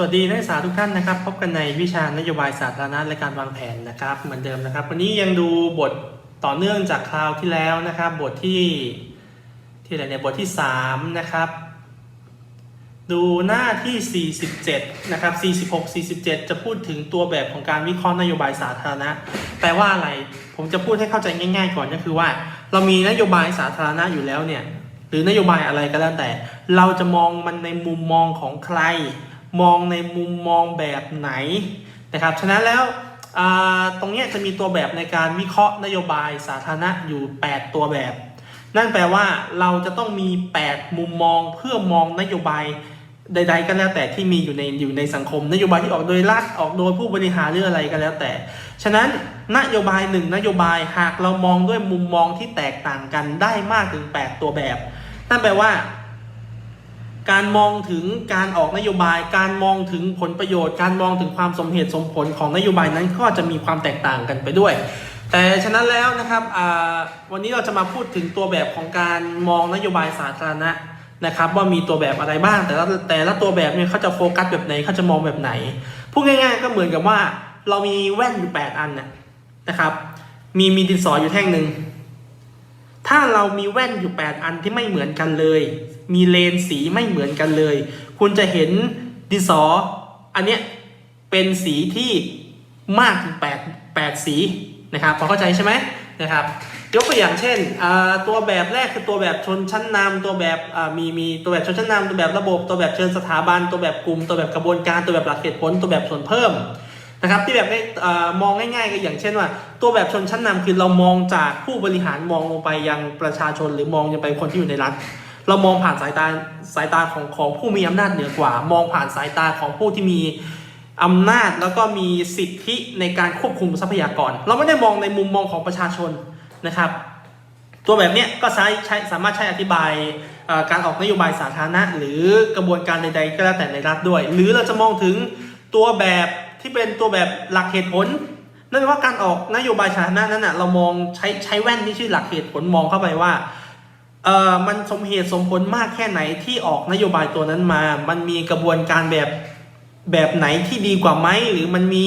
สวัสดีนักศึกษาทุกท่านนะครับ พบกันในวิชานโยบายสาธารณะและการวางแผนนะครับ เหมือนเดิมนะครับ วันนี้ยังดูบทต่อเนื่องจากคราวที่แล้วนะครับ บทที่ที่อะไรเนี่ยบทที่ 3 นะครับ ดูหน้าที่ 47 นะครับ 46 47 จะพูดถึงตัวแบบของการวิเคราะห์นโยบายสาธารณะแปลว่าอะไร ผมจะพูดให้เข้าใจง่าย ๆ ก่อนก็คือว่า เรามีนโยบายสาธารณะอยู่แล้วเนี่ยหรือนโยบายอะไรก็แล้วแต่ เราจะมองมันในมุมมองของใคร มองในมุมมองแบบไหนนะครับ ฉะนั้นแล้วตรงนี้จะมีตัวแบบในการวิเคราะห์นโยบายสาธารณะอยู่ 8 ตัวแบบ นั่นแปลว่าเราจะต้องมี 8 มุมมองเพื่อมองนโยบายใด ๆ ก็แล้วแต่ที่มีอยู่ในอยู่ในสังคม นโยบายที่ออกโดยรัฐออกโดยผู้บริหารหรืออะไรก็แล้วแต่ ฉะนั้นนโยบายหนึ่งนโยบายหากเรามองด้วยมุมมองที่แตกต่างกันได้มากถึง 8 ตัวแบบ นั่นแปลว่า การมองถึงการออกนโยบาย การมองถึงผลประโยชน์ การมองถึงความสมเหตุสมผลของนโยบายนั้นก็จะมีความแตกต่างกันไปด้วย แต่ฉะนั้นแล้วนะครับวันนี้เราจะมาพูดถึงตัวแบบของการมองนโยบายสาธารณะนะครับว่ามีตัวแบบอะไรบ้าง แต่ละแต่ละตัวแบบเนี่ยเขาจะโฟกัสแบบไหนเขาจะมองแบบไหนพูดง่าย ๆ ก็เหมือนกับว่าเรามีแว่นอยู่8อันนะนะครับ มีมีดินสออยู่แท่งหนึ่งถ้าเรามีแว่นอยู่ 8 อันที่ไม่เหมือนกันเลย มีเลนสีไม่เหมือนกันเลย คุณจะเห็นดินสออันเนี้ยเป็นสีที่มากถึง8 8สีนะครับพอเข้าใจใช่ไหมนะครับยกตัวอย่างเช่นตัวแบบแรกคือตัวแบบชนชั้นนำตัวแบบมีมีตัวแบบชนชั้นนำตัวแบบระบบ ตัวแบบเชิญสถาบัน ตัวแบบกลุ่ม ตัวแบบกระบวนการตัวแบบหลักเหตุผล ตัวแบบส่วนเพิ่มนะครับที่แบบมองง่ายๆก็อย่างเช่นว่า ตัวแบบชนชั้นนำคือเรามองจากผู้บริหารมองลงไปยังประชาชนหรือมองยังไปคนที่อยู่ในรัฐ เรามองผ่านสายตาสายตาของของผู้มีอำนาจเหนือกว่า มองผ่านสายตาของผู้ที่มีอำนาจแล้วก็มีสิทธิในการควบคุมทรัพยากร เราไม่ได้มองในมุมมองของประชาชนนะครับ ตัวแบบเนี้ยก็ใช้ใช้สามารถใช้อธิบายการออกนโยบายสาธารณะ หรือกระบวนการใดๆก็แล้วแต่ในรัฐด้วย หรือเราจะมองถึงตัวแบบที่เป็นตัวแบบหลักเหตุผลนั่นแปลว่าการออกนโยบายสาธารณะนั้นอะเรามองใช้ใช้แว่นที่ชื่อหลักเหตุผลมองเข้าไปว่า เอ่อมันสมเหตุสมผลมากแค่ไหนที่ออกนโยบายตัวนั้นมา มันมีกระบวนการแบบแบบไหนที่ดีกว่าไหมหรือมันมี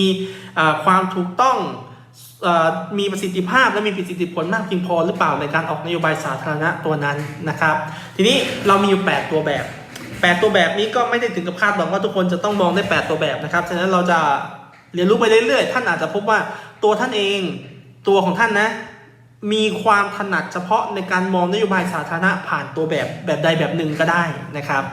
ความถูกต้องมีประสิทธิภาพและมีประสิทธิผลมากเพียงพอหรือเปล่าในการออกนโยบายสาธารณะตัวนั้นนะครับ ทีนี้เรามีอยู่8ตัวแบบ 8 ตัวแบบนี้ก็ไม่ได้ถึงกับคาดหวังว่าทุกคนจะต้องมองได้ 8 ตัวแบบนะครับฉะนั้นเราจะเรียนรู้ไปเรื่อยๆ ท่านอาจจะพบว่าตัวท่านเอง ตัวของท่านนะ มีความถนัดเฉพาะในการมองนโยบายสาธารณะผ่านตัวแบบแบบใดแบบหนึ่งก็ได้นะครับ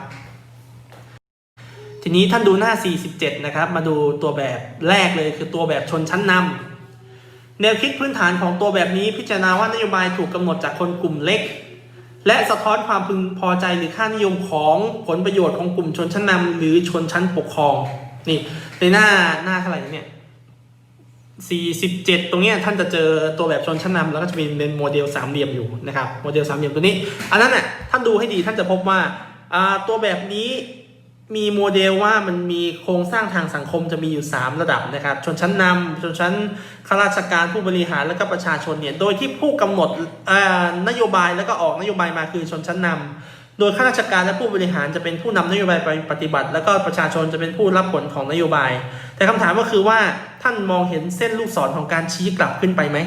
ทีนี้ท่านดูหน้า 47 นะครับ มาดูตัวแบบแรกเลยคือตัวแบบชนชั้นนำแนวคิดพื้นฐานของตัวแบบนี้พิจารณาว่านโยบายถูกกำหนดจากคนกลุ่มเล็ก และสะท้อนความพึงพอใจหรือค่านิยมของผลประโยชน์ของกลุ่มชนชั้นนำหรือชนชั้นปกครองนี่ในหน้าหน้าเท่าไหร่เนี่ย 47 ตรงเนี้ยท่านจะเจอตัวแบบชนชั้นนำแล้วก็จะมีเป็นโมเดลสามเหลี่ยมอยู่นะครับโมเดลสามเหลี่ยมตัวนี้ อันนั้นน่ะท่านดูให้ดีท่านจะพบว่าตัวแบบนี้มีโมเดลว่ามันมีโครงสร้างทางสังคมจะมีอยู่ 3 ระดับนะครับ ชนชั้นนำชนชั้นข้าราชการผู้บริหารแล้วก็ประชาชนเนี่ยโดยที่ผู้กำหนดนโยบายแล้วก็ออกนโยบายมาคือชนชั้นนำโดยข้าราชการและผู้บริหารจะเป็นผู้นำนโยบายไปปฏิบัติ แล้วก็ประชาชนจะเป็นผู้รับผลของนโยบาย แต่คำถามก็คือว่าท่านมองเห็นเส้นลูกศรของการชี้กลับขึ้นไปไหม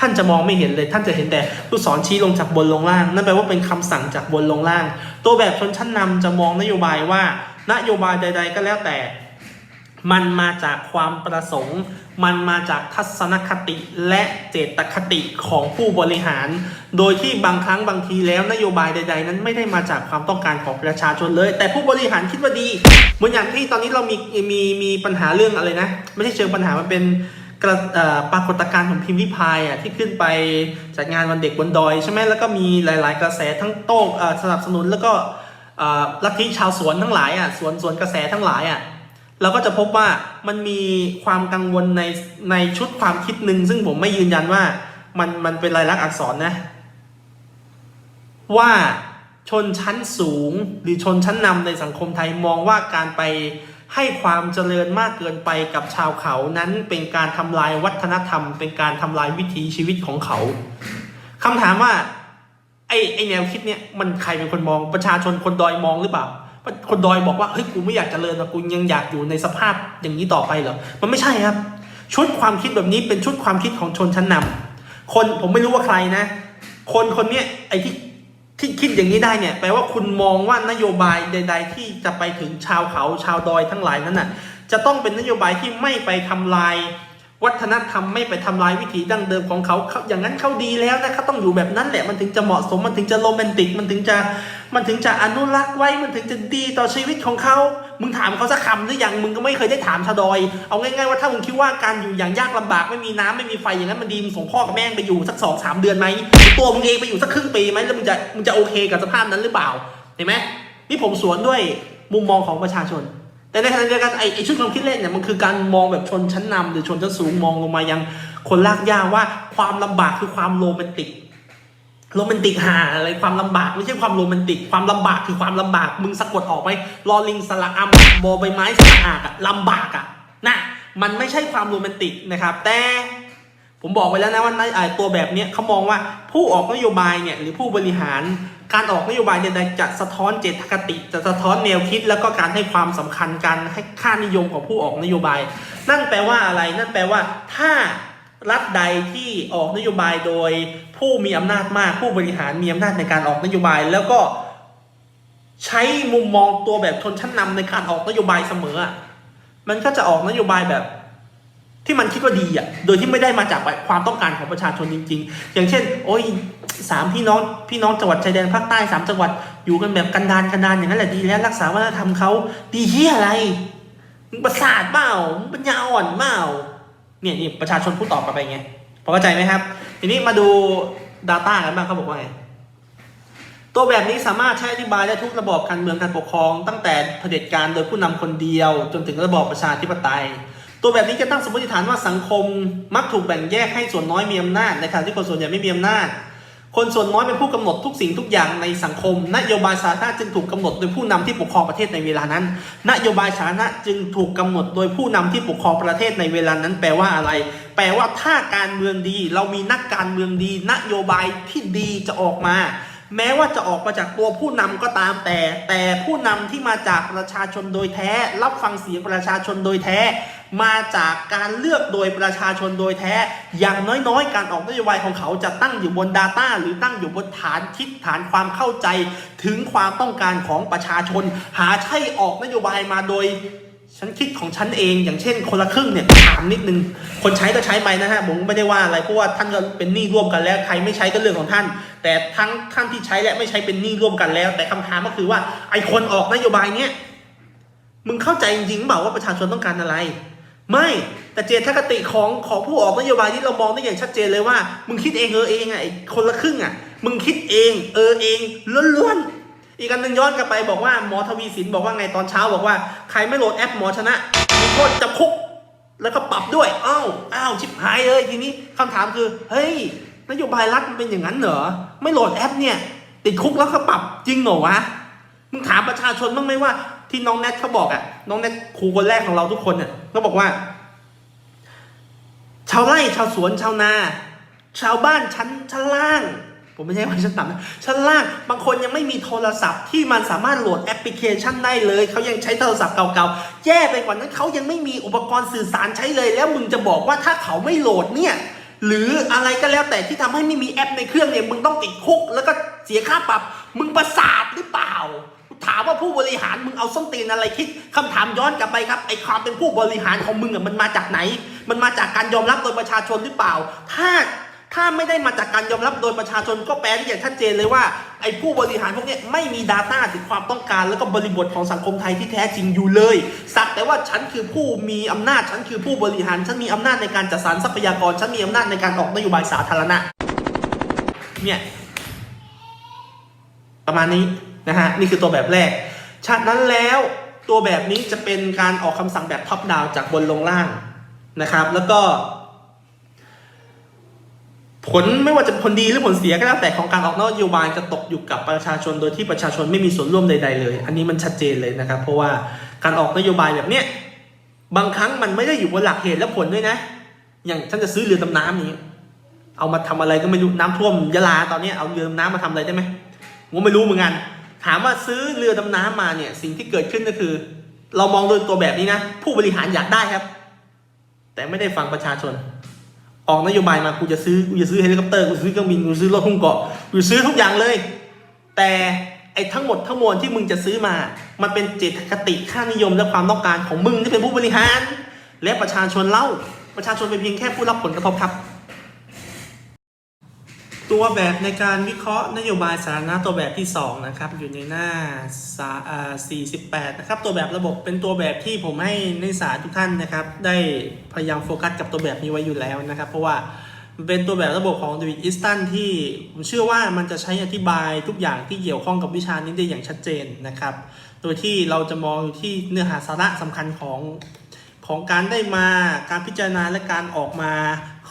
ท่านจะมองไม่เห็นเลย ท่านจะเห็นแต่ลูกศรชี้ลงจากบนลงล่าง นั่นแปลว่าเป็นคำสั่งจากบนลงล่าง ตัวแบบชนชั้นนำจะมองนโยบายว่า นโยบายใด ๆ ก็แล้วแต่ มันมาจากความประสงค์ มันมาจากทัศนคติและเจตคติของผู้บริหาร โดยที่บางครั้งบางทีแล้วนโยบายใด ๆ นั้นไม่ได้มาจากความต้องการของประชาชนเลย แต่ผู้บริหารคิดว่าดีเหมือนอย่างที่ตอนนี้เรามีมีมีปัญหาเรื่องอะไรนะ ไม่ใช่เชิงปัญหามันเป็นกระเอ่อปรากฏการณ์ของพิมพ์ริพายอะที่ขึ้นไปจัดงานวันเด็กบนดอยใช่ไหมแล้วก็มีหลาย ๆ กระแสทั้งโต้เอ่อสนับสนุนแล้วก็ลัทธิชาวสวนทั้งหลายอะสวนสวนกระแสทั้งหลายอะ เราก็จะพบว่ามันมีความกังวลในในชุดความคิดหนึ่งซึ่งผมไม่ยืนยันว่ามันมันเป็นลายลักษณ์อักษรนะ ว่าชนชั้นสูงหรือชนชั้นนำในสังคมไทยมองว่าการไปให้ความเจริญมากเกินไปกับชาวเขานั้นเป็นการทำลายวัฒนธรรม เป็นการทำลายวิถีชีวิตของเขาคำถามว่าไอ้ไอ้แนวคิดเนี่ยมันใครเป็นคนมองประชาชนคนดอยมองหรือเปล่า คนดอยบอกว่าเฮ้ยกูไม่อยากเจริญนะกูยังอยากอยู่ในสภาพอย่างนี้ต่อไปเหรอมันไม่ใช่ครับ ชุดความคิดแบบนี้เป็นชุดความคิดของชนชั้นนำคนผมไม่รู้ว่าใครนะ คนคนนี้ไอ้ที่ที่คิดอย่างนี้ได้เนี่ยแปลว่าคุณมองว่านโยบายใด ๆ ที่จะไปถึงชาวเขาชาวดอยทั้งหลายนั้นน่ะจะต้องเป็นนโยบายที่ไม่ไปทำลาย วัฒนธรรมไม่ไปทำลายวิถีดั้งเดิมของเขาเขาอย่างนั้นเขาดีแล้วนะเขาต้องอยู่แบบนั้นแหละมันถึงจะเหมาะสมมันถึงจะโรแมนติกมันถึงจะมันถึงจะอนุรักษ์ไว้มันถึงจะดีต่อชีวิตของเขามึงถามเขาสักคำหรือยังมึงก็ไม่เคยได้ถามชาวดอย เอาง่ายๆว่าถ้ามึงคิดว่าการอยู่อย่างยากลำบากไม่มีน้ำไม่มีไฟอย่างนั้นมันดีมึงส่งพ่อกับแม่ไปอยู่สักสองสามเดือนไหมตัวมึงเองไปอยู่สักครึ่งปีไหมแล้วมึงจะมึงจะโอเคกับสภาพนั้นหรือเปล่าเห็นไหมนี่ผมสวนด้วยมุมมองของประชาชน แต่ในขณะเดียวกันไอ้ชุดความคิดเล่นเนี่ยมันคือการมองแบบชนชั้นนำหรือชนชั้นสูงมองลงมายังคนลากย่าว่าความลำบากคือความโรแมนติกโรแมนติกหาอะไรความลำบากไม่ใช่ความโรแมนติกความลำบากคือความลำบาก มึงสะกดออกไหมลอลิงสระอัมบอใบไม้สระอากลำบากอะนะมันไม่ใช่ความโรแมนติกนะครับ แต่ผมบอกไปแล้วนะว่าในไอ้ตัวแบบเนี้ยเขามองว่าผู้ออกนโยบายเนี่ยหรือผู้บริหาร การออกนโยบายใดๆจะสะท้อนเจตคติ จะสะท้อนแนวคิด แล้วก็การให้ความสำคัญการให้ค่านิยมของผู้ออกนโยบาย นั่นแปลว่าอะไร นั่นแปลว่า ถ้ารัฐใดที่ออกนโยบายโดยผู้มีอำนาจมาก ผู้บริหารมีอำนาจในการออกนโยบาย แล้วก็ใช้มุมมองตัวแบบชนชั้นนำในการออกนโยบายเสมอ มันก็จะออกนโยบายแบบ ที่มันคิดว่าดีอะ โดยที่ไม่ได้มาจากความต้องการของประชาชนจริง ๆ อย่างเช่น โอ้ยสามพี่น้องพี่น้องจังหวัดชายแดนภาคใต้สามจังหวัดอยู่กันแบบกันดานกันดานอย่างนั้นแหละดีแล้วรักษาวัฒนธรรมเขาดีเฮียอะไรมึงประสาทเปล่ามึงปัญญาอ่อนเปล่าเนี่ยนี่ประชาชนพูดตอบกลับไปไงพอเข้าใจไหมครับ ทีนี้มาดู Data กันบ้างเขาบอกว่าไงตัวแบบนี้สามารถใช้อธิบายได้ทุกระบอบการเมืองการปกครอง ตั้งแต่เผด็จการโดยผู้นำคนเดียว จนถึงระบอบประชาธิปไตย ตัวแบบนี้จะตั้งสมมติฐานว่าสังคมมักถูกแบ่งแยกให้ส่วนน้อยมีอำนาจในขณะที่คนส่วนใหญ่ไม่มีอำนาจ คนส่วนน้อยเป็นผู้กำหนดทุกสิ่งทุกอย่างในสังคม นโยบายสาธารณะจึงถูกกำหนดโดยผู้นำที่ปกครองประเทศในเวลานั้น นโยบายสาธารณะจึงถูกกำหนดโดยผู้นำที่ปกครองประเทศในเวลานั้น แปลว่าอะไร แปลว่าถ้าการเมืองดี เรามีนักการเมืองดี นโยบายที่ดีจะออกมาแม้ว่าจะออกมาจากตัวผู้นำก็ตามแต่ แต่ผู้นำที่มาจากประชาชนโดยแท้ รับฟังเสียงประชาชนโดยแท้ มาจากการเลือกโดยประชาชนโดยแท้ อย่างน้อยๆ การออกนโยบายของเขาจะตั้งอยู่บน Data หรือตั้งอยู่บนฐานคิดฐานความเข้าใจ ถึงความต้องการของประชาชน หาใช่ออกนโยบายมาโดยฉันคิดของฉันเองอย่างเช่นคนละครึ่งเนี่ยถามนิดนึง คนใช้ก็ใช้ไปนะฮะผมไม่ได้ว่าอะไรเพราะว่าท่านก็เป็นหนี้ร่วมกันแล้วใครไม่ใช้ก็เรื่องของท่าน แต่ทั้งท่านที่ใช้และไม่ใช้เป็นหนี้ร่วมกันแล้ว แต่คำถามก็คือว่าไอคนออกนโยบายเนี้ยมึงเข้าใจจริงๆเปล่าว่าประชาชนต้องการอะไร ไม่แต่เจตคติของของผู้ออกนโยบายที่เรามองได้อย่างชัดเจนเลยว่า มึงคิดเองเออเองอะไอคนละครึ่งอะ มึงคิดเอง เออเองล้วนๆอีกอันหนึ่งย้อนกลับไปบอกว่าหมอทวีสินบอกว่าไงตอนเช้าบอกว่าใครไม่โหลดแอปหมอชนะมีโทษจำคุกแล้วก็ปรับด้วยอ้าวอ้าวชิบหายเลยทีนี้คำถามคือ เฮ้ย นโยบายรัฐมันเป็นอย่างนั้นเหรอไม่โหลดแอปเนี่ย ติดคุกแล้วก็ปรับจริงเหรอวะมึงถามประชาชนบ้างไหมว่า ที่น้องแนทเขาบอกอะน้องแนทครูคนแรกของเราทุกคนเนี่ยเขาบอกว่า ชาวไร่ชาวสวนชาวนา ชาวบ้านชั้นชั้นล่าง ผมไม่ใช่ว่าชั้นต่ำนะชั้นล่างบางคนยังไม่มีโทรศัพท์ที่มันสามารถโหลดแอปพลิเคชันได้เลยเขายังใช้โทรศัพท์เก่าๆแย่ไปกว่านั้นเขายังไม่มีอุปกรณ์สื่อสารใช้เลย แล้วมึงจะบอกว่าถ้าเขาไม่โหลดเนี่ยหรืออะไรก็แล้วแต่ที่ทำให้ไม่มีแอปในเครื่องเนี่ยมึงต้องติดคุก แล้วก็เสียค่าปรับ มึงประสาทหรือเปล่า ถามว่าผู้บริหารมึงเอาส้นตีนอะไรคิดคำถามย้อนกลับไปครับไอ้ความเป็นผู้บริหารของมึงอะมันมาจากไหน มันมาจากการยอมรับโดยประชาชนหรือเปล่า ถ้าถ้าไม่ได้มาจากการยอมรับโดยประชาชนก็แปลได้อย่างชัดเจนเลยว่าไอ้ผู้บริหารพวกนี้ไม่มี Data ถึงความต้องการ แล้วก็บริบทของสังคมไทยที่แท้จริงอยู่เลย สักแต่ว่าฉันคือผู้มีอำนาจ ฉันคือผู้บริหาร ฉันมีอำนาจในการจัดสรรทรัพยากร ฉันมีอำนาจในการออกนโยบายสาธารณะ เนี่ย ประมาณนี้ นะฮะนี่คือตัวแบบแรกฉะนั้นแล้วตัวแบบนี้จะเป็นการออกคำสั่งแบบท็อปดาวจากบนลงล่างนะครับ แล้วก็ ผลไม่ว่าจะผลดีหรือผลเสียก็แล้วแต่ของการออกนโยบายจะตกอยู่กับประชาชนโดยที่ประชาชนไม่มีส่วนร่วมใด ๆ เลย อันนี้มันชัดเจนเลยนะครับ เพราะว่าการออกนโยบายแบบเนี้ยบางครั้งมันไม่ได้อยู่บนหลักเหตุและผลด้วยนะ อย่างฉันจะซื้อเรือดำน้ำนี้ เอามาทำอะไรก็ไม่รู้น้ำท่วมยะลาตอนนี้เอาเรือดำน้ำมาทำอะไรได้ไหมผมไม่รู้เหมือนกัน ถามว่าซื้อเรือดำน้ำมาเนี่ยสิ่งที่เกิดขึ้นก็คือ เรามองโดยตัวแบบนี้นะ ผู้บริหารอยากได้ครับ แต่ไม่ได้ฟังประชาชน ออกนโยบายมากูจะซื้อกูจะซื้อเฮลิคอปเตอร์กูซื้อเครื่องบินกูซื้อรถหุ้มเกาะกูซื้อทุกอย่างเลย แต่ไอ้ทั้งหมดทั้งมวลที่มึงจะซื้อมา มันเป็นเจตคติค่านิยมและความต้องการของมึงที่เป็นผู้บริหาร และประชาชนเล่าประชาชนเป็นเพียงแค่ผู้รับผลกระทบครับ ตัวแบบในการวิเคราะห์นโยบายสาธารณะตัวแบบที่ 2 นะครับ อยู่ในหน้า 48 นะครับ ตัวแบบระบบเป็นตัวแบบที่ผมให้นักศึกษาทุกท่านนะครับ ได้พยายามโฟกัสกับตัวแบบนี้ไว้อยู่แล้วนะครับ เพราะว่ามันเป็นตัวแบบระบบของเดวิดอิสตันที่ผมเชื่อว่ามันจะใช้อธิบายทุกอย่างที่เกี่ยวข้องกับวิชานี้ได้อย่างชัดเจนนะครับ โดยที่เราจะมองที่เนื้อหาสาระสำคัญของของการได้มาการพิจารณาและการออกมา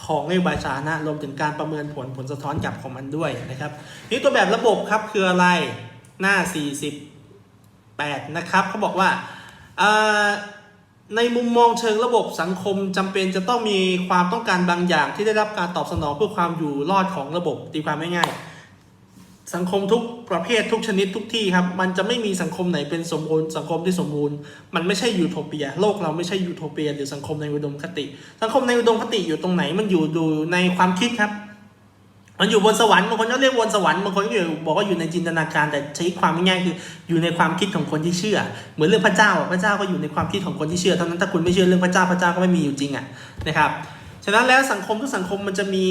ของนโยบายสาธารณะรวมถึงการประเมินผลผลสะท้อนกลับของมันด้วยนะครับนี่ตัวแบบระบบครับคืออะไรหน้า 48 นะครับเขาบอกว่าในมุมมองเชิงระบบสังคมจำเป็นจะต้องมีความต้องการบางอย่างที่ได้รับการตอบสนองเพื่อความอยู่รอดของระบบตีความง่ายๆ สังคมทุกประเภททุกชนิดทุกที่ครับ มันจะไม่มีสังคมไหนเป็นสมบูรณ์สังคมที่สมบูรณ์ มันไม่ใช่ยูโทเปีย โลกเราไม่ใช่ยูโทเปีย หรือสังคมในอุดมคติ สังคมในอุดมคติอยู่ตรงไหนมันอยู่ดูในความคิดครับ มันอยู่บนสวรรค์บางคนก็เรียกบนสวรรค์บางคนก็อยู่บอกว่าอยู่ในจินตนาการแต่ใช้ความง่ายๆคืออยู่ในความคิดของคนที่เชื่อ เหมือนเรื่องพระเจ้าพระเจ้าก็อยู่ในความคิดของคนที่เชื่อเท่านั้นถ้าคุณไม่เชื่อเรื่องพระเจ้าพระเจ้าก็ไม่มีอยู่จริงอะนะครับ ฉะนั้นแล้วสังคมทุกสังคมมันจะมี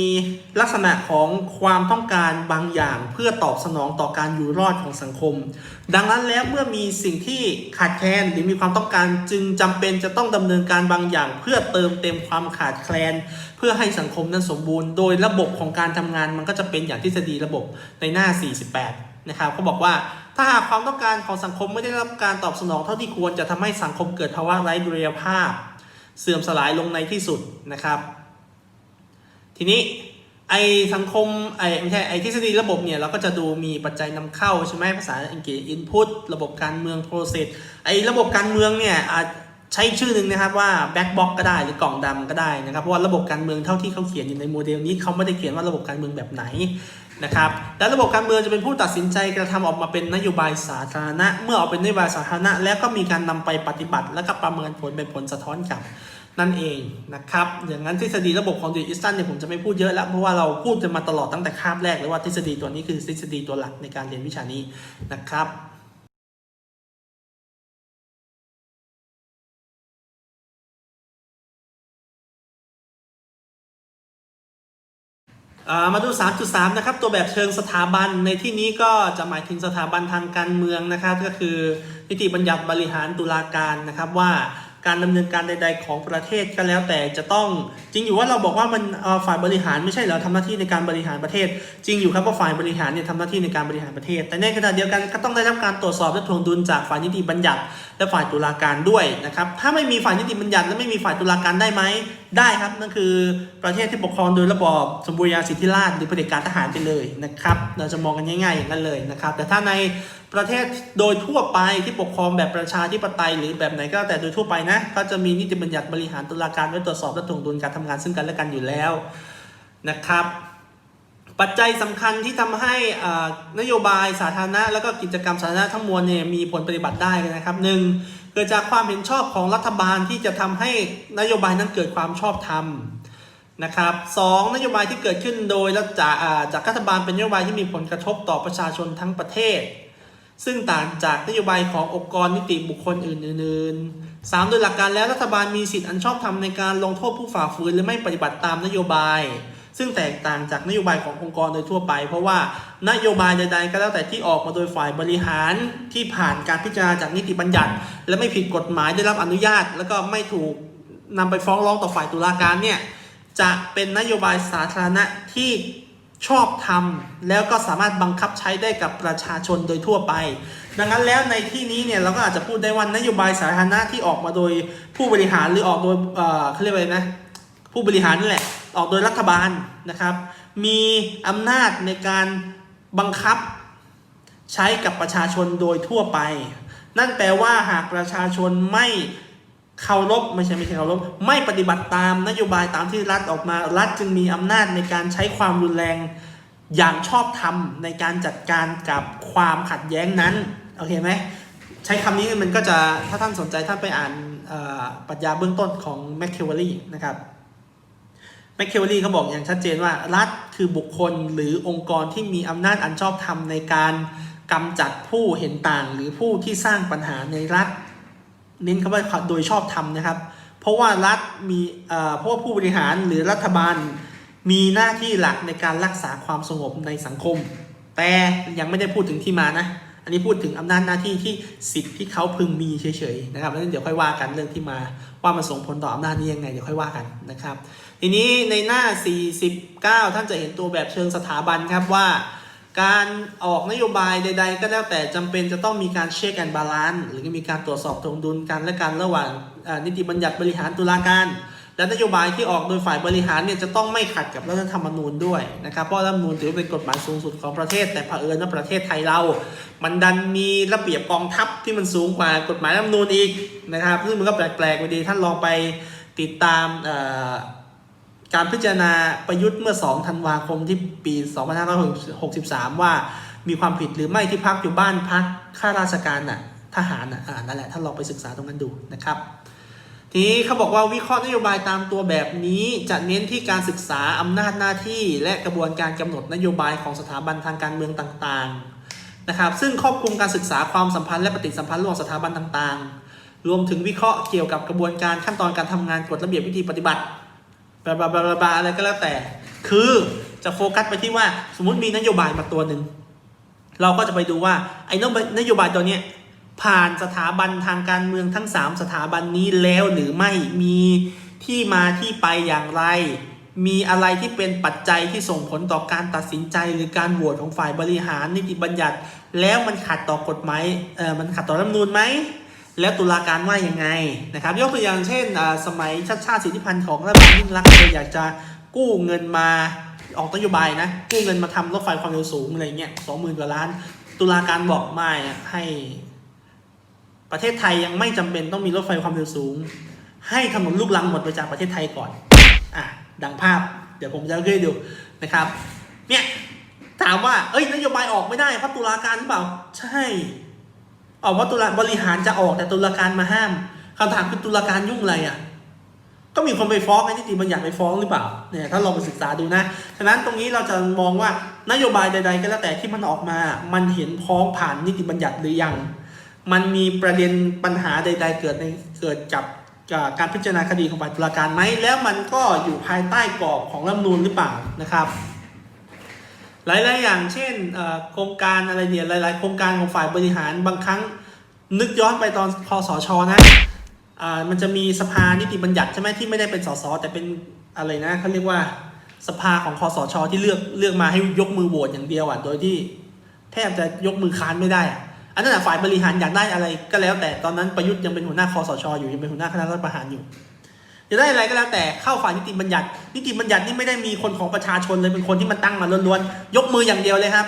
ลักษณะของความต้องการบางอย่าง เพื่อตอบสนองต่อการอยู่รอดของสังคม ดังนั้นแล้วเมื่อมีสิ่งที่ขาดแคลนหรือมีความต้องการจึงจำเป็นจะต้องดำเนินการบางอย่าง เพื่อเติมเต็มความขาดแคลน เพื่อให้สังคมนั้นสมบูรณ์ โดยระบบของการทำงานมันก็จะเป็นอย่างทฤษฎีระบบในหน้า 48 นะครับเขาบอกว่าถ้าหากความต้องการของสังคมไม่ได้รับการตอบสนองเท่าที่ควรจะทำให้สังคมเกิดภาวะไร้ดุลยภาพ เสื่อมสลายลงในที่สุดนะครับ ทีนี้ไอสังคมไอไม่ใช่ไอทฤษฎีระบบเนี่ยเราก็จะดูมีปัจจัยนำเข้าใช่ไหมภาษาอังกฤษ input ระบบการเมือง process ไอระบบการเมืองเนี่ยอาจใช้ชื่อหนึ่งนะครับว่า black box ก็ได้หรือกล่องดำก็ได้นะครับเพราะว่าระบบการเมืองเท่าที่เขาเขียนอยู่ในโมเดลนี้เขาไม่ได้เขียนว่าระบบการเมืองแบบไหนนะครับและระบบการเมืองจะเป็นผู้ตัดสินใจกระทำออกมาเป็นนโยบายสาธารณะ เมื่อออกเป็นนโยบายสาธารณะ แล้วก็มีการนำไปปฏิบัติ แล้วก็ประเมินผลเป็นผลสะท้อนกลับ นั่นเองนะครับ อย่างนั้นทฤษฎีระบบของดิอิสตันเนี่ยผมจะไม่พูดเยอะแล้ว เพราะว่าเราพูดกันมาตลอดตั้งแต่คาบแรกเลยว่าทฤษฎีตัวนี้คือทฤษฎีตัวหลักในการเรียนวิชานี้นะครับมาดู 3.3 นะครับ ตัวแบบเชิงสถาบันในที่นี้ก็จะหมายถึงสถาบันทางการเมืองนะครับ ก็คือนิติบัญญัติบริหารตุลาการนะครับว่า การดำเนินการใด ๆ ของประเทศก็แล้วแต่จะต้องจริงอยู่ว่าเราบอกว่ามันฝ่ายบริหารไม่ใช่เหรอทำหน้าที่ในการบริหารประเทศ จริงอยู่ครับว่าฝ่ายบริหารเนี่ยทำหน้าที่ในการบริหารประเทศ แต่ในขณะเดียวกันก็ต้องได้รับการตรวจสอบและทวงดุลจากฝ่ายนิติบัญญัติ และฝ่ายตุลาการด้วยนะครับถ้าไม่มีฝ่ายนิติบัญญัติและไม่มีฝ่ายตุลาการได้ไหมได้ครับนั่นคือประเทศที่ปกครองโดยระบอบสมบูรณาสิทธิราชหรือเผด็จการทหารไปเลยนะครับเราจะมองกันง่ายๆอย่างนั้นเลยนะครับแต่ถ้าใน ประเทศโดยทั่วไปที่ปกครองแบบประชาธิปไตยหรือแบบไหนก็แล้วแต่โดยทั่วไปนะก็จะมีนิติบัญญัติบริหารตุลาการไว้ตรวจสอบและถ่วงดุลการทำงานซึ่งกันและกันอยู่แล้วนะครับ ปัจจัยสำคัญที่ทำให้นโยบายสาธารณะ แล้วก็กิจกรรมสาธารณะทั้งมวลเนี่ยมีผลปฏิบัติได้นะครับหนึ่งเกิดจากความเห็นชอบของรัฐบาลที่จะทำให้นโยบายนั้นเกิดความชอบธรรมนะครับสองนโยบายที่เกิดขึ้นโดยจากจากรัฐบาลเป็นนโยบายที่มีผลกระทบต่อประชาชนทั้งประเทศ ซึ่งต่างจากนโยบายขององค์กรนิติบุคคลอื่นๆ 3. โดยหลักการแล้วรัฐบาลมีสิทธิอันชอบธรรมในการลงโทษผู้ฝ่าฝืนหรือไม่ปฏิบัติตามนโยบาย ซึ่งแตกต่างจากนโยบายขององค์กรโดยทั่วไป เพราะว่านโยบายใดๆก็แล้วแต่ที่ออกมาโดยฝ่ายบริหารที่ผ่านการพิจารณาจากนิติบัญญัติ และไม่ผิดกฎหมายได้รับอนุญาต แล้วก็ไม่ถูกนำไปฟ้องร้องต่อฝ่ายตุลาการเนี่ยจะเป็นนโยบายสาธารณะที่ ชอบทำแล้วก็สามารถบังคับใช้ได้กับประชาชนโดยทั่วไป ดังนั้นแล้วในที่นี้เนี่ยเราก็อาจจะพูดได้ว่านโยบายสาธารณะที่ออกมาโดยผู้บริหารหรือออกโดยเอ่อเขาเรียกว่าอะไรนะผู้บริหารนั่แหละออกโดยรัฐบาลนะครับ มีอำนาจในการบังคับใช้กับประชาชนโดยทั่วไป นั่นแปลว่าหากประชาชนไม่ เคารพไม่ใช่ไม่ใช่เคารพไม่ปฏิบัติตามนโยบายตามที่รัฐออกมา รัฐจึงมีอำนาจในการใช้ความรุนแรงอย่างชอบธรรมในการจัดการกับความขัดแย้งนั้นโอเคไหมใช้คำนี้มันก็จะถ้าท่านสนใจท่านไปอ่านปรัชญาเบื้องต้นของแมคเคเวอรี่นะครับแมคเคเวอรี่เขาบอกอย่างชัดเจนว่า รัฐคือบุคคลหรือองค์กรที่มีอำนาจอันชอบธรรมในการกำจัดผู้เห็นต่าง หรือผู้ที่สร้างปัญหาในรัฐ เน้นคำว่าโดยชอบธรรมนะครับ เพราะว่ารัฐมีเอ่อเพราะว่าผู้บริหารหรือรัฐบาลมีหน้าที่หลักในการรักษาความสงบในสังคม แต่ยังไม่ได้พูดถึงที่มานะ อันนี้พูดถึงอำนาจหน้าที่ที่สิทธิ์ที่เขาพึงมีเฉยๆนะครับแล้วเดี๋ยวค่อยว่ากันเรื่องที่มาว่ามันส่งผลต่ออำนาจนี้ยังไงเดี๋ยวค่อยว่ากันนะครับ ทีนี้ในหน้า 49 ท่านจะเห็นตัวแบบเชิงสถาบันครับว่า การออกนโยบายใด ๆ ก็แล้วแต่จำเป็นจะต้องมีการเช็คแอนบาลานซ์หรือมีการตรวจสอบถวงดุลกันและกันระหว่างนิติบัญญัติบริหารตุลาการ และนโยบายที่ออกโดยฝ่ายบริหารเนี่ยจะต้องไม่ขัดกับรัฐธรรมนูญด้วยนะครับเพราะรัฐธรรมนูญถือเป็นกฎหมายสูงสุดของประเทศ แต่เผอิญว่าประเทศไทยเรา มันดันมีระเบียบกองทัพที่มันสูงกว่ากฎหมายรัฐธรรมนูญอีกนะครับซึ่งมันก็แปลกๆไปดีท่านลองไปติดตามอ่อ การพิจารณาประยุทธ์เมื่อ 2 ธันวาคมที่ปี 2563 ว่ามีความผิดหรือไม่ที่พักอยู่บ้านพักข้าราชการน่ะทหารน่ะนั่นแหละท่านลองไปศึกษาตรงนั้นดูนะครับ ทีนี้เขาบอกว่าวิเคราะห์นโยบายตามตัวแบบนี้จะเน้นที่การศึกษาอำนาจหน้าที่ และกระบวนการกำหนดนโยบายของสถาบันทางการเมืองต่างๆนะครับ ซึ่งครอบคลุมการศึกษาความสัมพันธ์และปฏิสัมพันธ์ระหว่างสถาบันต่างๆ รวมถึงวิเคราะห์เกี่ยวกับกระบวนการขั้นตอนการทำงานกฎระเบียบวิธีปฏิบัติ บลาบลาบลาบลาอะไรก็แล้วแต่ คือจะโฟกัสไปที่ว่าสมมติมีนโยบายมาตัวหนึ่งเราก็จะไปดูว่าไอ้นโยบายตัวเนี้ยผ่านสถาบันทางการเมืองทั้ง 3 สถาบันนี้แล้วหรือไม่มีที่มาที่ไปอย่างไร มีอะไรที่เป็นปัจจัยที่ส่งผลต่อการตัดสินใจหรือการโหวตของฝ่ายบริหารนิติบัญญัติ แล้วมันขัดต่อกฎหมายเออมันขัดต่อรัฐมนูญไหม แล้วตุลาการว่ายังไงนะครับ ยกตัวอย่างเช่น สมัยชาติชาติสิทธิพันธ์ของรัฐบาลยิ่งรักษณ์เลยอยากจะกู้เงินมาออกนโยบายนะ กู้เงินมาทำรถไฟความเร็วสูงอะไรเงี้ยสองหมื่นกว่าล้าน ตุลาการบอกไม่ให้ประเทศไทยยังไม่จำเป็นต้องมีรถไฟความเร็วสูง ให้ถนนลูกลังหมดไปจากประเทศไทยก่อนอะดังภาพ เดี๋ยวผมจะเล่าดูนะครับ เนี่ยถามว่า เอ้ยนโยบายออกไม่ได้เพราะตุลาการหรือเปล่า ใช่ ออกว่าตุลาบริหารจะออกแต่ตุลาการมาห้ามคำถามคือตุลาการยุ่งอะไรอะ ก็มีคนไปฟ้องไอ้นิติบัญญัติไปฟ้องหรือเปล่าเนี่ยถ้าลองไปศึกษาดูนะ ฉะนั้นตรงนี้เราจะมองว่านโยบายใด ๆ ก็แล้วแต่ที่มันออกมา มันเห็นพ้องผ่านนิติบัญญัติหรือยัง มันมีประเด็นปัญหาใด ๆ เกิดในเกิดกับกับการพิจารณาคดีของฝ่ายตุลาการไหมแล้วมันก็อยู่ภายใต้กรอบของรัฐมนูญหรือเปล่านะครับ หลาย ๆ อย่างเช่นโครงการอะไรเนี่ยหลาย ๆ โครงการของฝ่ายบริหารบางครั้งนึกย้อนไปตอนคอสชนะอ่ามันจะมีสภานิติบัญญัติใช่ไหมที่ไม่ได้เป็นสสแต่เป็นอะไรนะเขาเรียกว่าสภาของคอสชที่เลือกเลือกมาให้ยกมือโหวตอย่างเดียวอะโดยที่แทบจะยกมือค้านไม่ได้อะอันนั้นฝ่ายบริหารอยากได้อะไรก็แล้วแต่ตอนนั้นประยุทธ์ยังเป็นหัวหน้าคอสชอยู่ยังเป็นหัวหน้าคณะรัฐประหารอยู่ จะได้อะไรก็แล้วแต่เข้าฝ่ายนิติบัญญัติ นิติบัญญัตินี่ไม่ได้มีคนของประชาชนเลยเป็นคนที่มันตั้งมาล้วนๆยกมืออย่างเดียวเลยครับ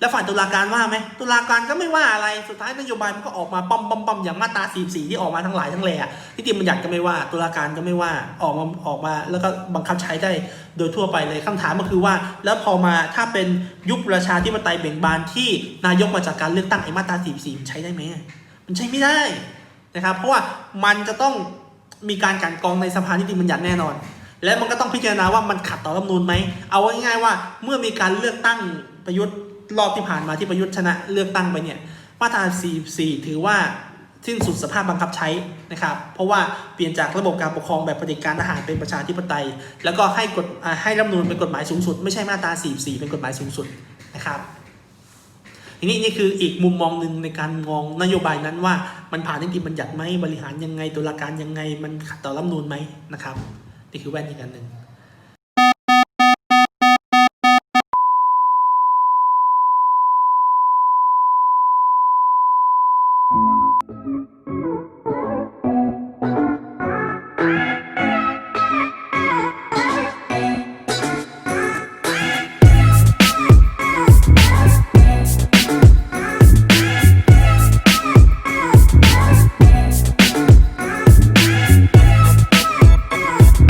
แล้วฝ่ายตุลาการว่าไหมตุลาการก็ไม่ว่าอะไรสุดท้ายนโยบายมันก็ออกมาป้อมป้อมป้อมอย่างมาตรา44ที่ออกมาทั้งหลายทั้งแหล่นิติบัญญัติก็ไม่ว่า ตุลาการก็ไม่ว่าออกมาออกมา แล้วก็บังคับใช้ได้โดยทั่วไปเลยคำถามก็คือว่า แล้วพอมาถ้าเป็นยุคประชาธิปไตยเบ่งบานที่นายกมาจากการเลือกตั้งไอ้มาตรา44มันใช้ได้ไหมมันใช้ไม่ได้นะครับ เพราะว่ามันจะต้อง มีการกันกองในสภานิติบัญญัติแน่นอน และมันก็ต้องพิจารณาว่ามันขัดต่อรัฐธรรมนูญไหมเอาง่ายๆว่าเมื่อมีการเลือกตั้งประยุทธ์รอบที่ผ่านมาที่ประยุทธ์ชนะเลือกตั้งไปเนี่ยมาตรา 44 ถือว่าสิ้นสุดสภาพบังคับใช้นะครับ เพราะว่าเปลี่ยนจากระบบการปกครองแบบเผด็จการทหารเป็นประชาธิปไตย แล้วก็ให้กฎให้รัฐมนูญเป็นกฎหมายสูงสุด ไม่ใช่มาตรา 44 เป็นกฎหมายสูงสุดนะครับ ทีนี้นี่คืออีกมุมมองหนึ่งในการมองนโยบายนั้นว่ามันผ่านนิติบัญญัติไหมบริหารยังไงตุลาการยังไงมันขัดต่อรัฐมนูลไหมนะครับนี่คือแว่นอีกอันหนึ่ง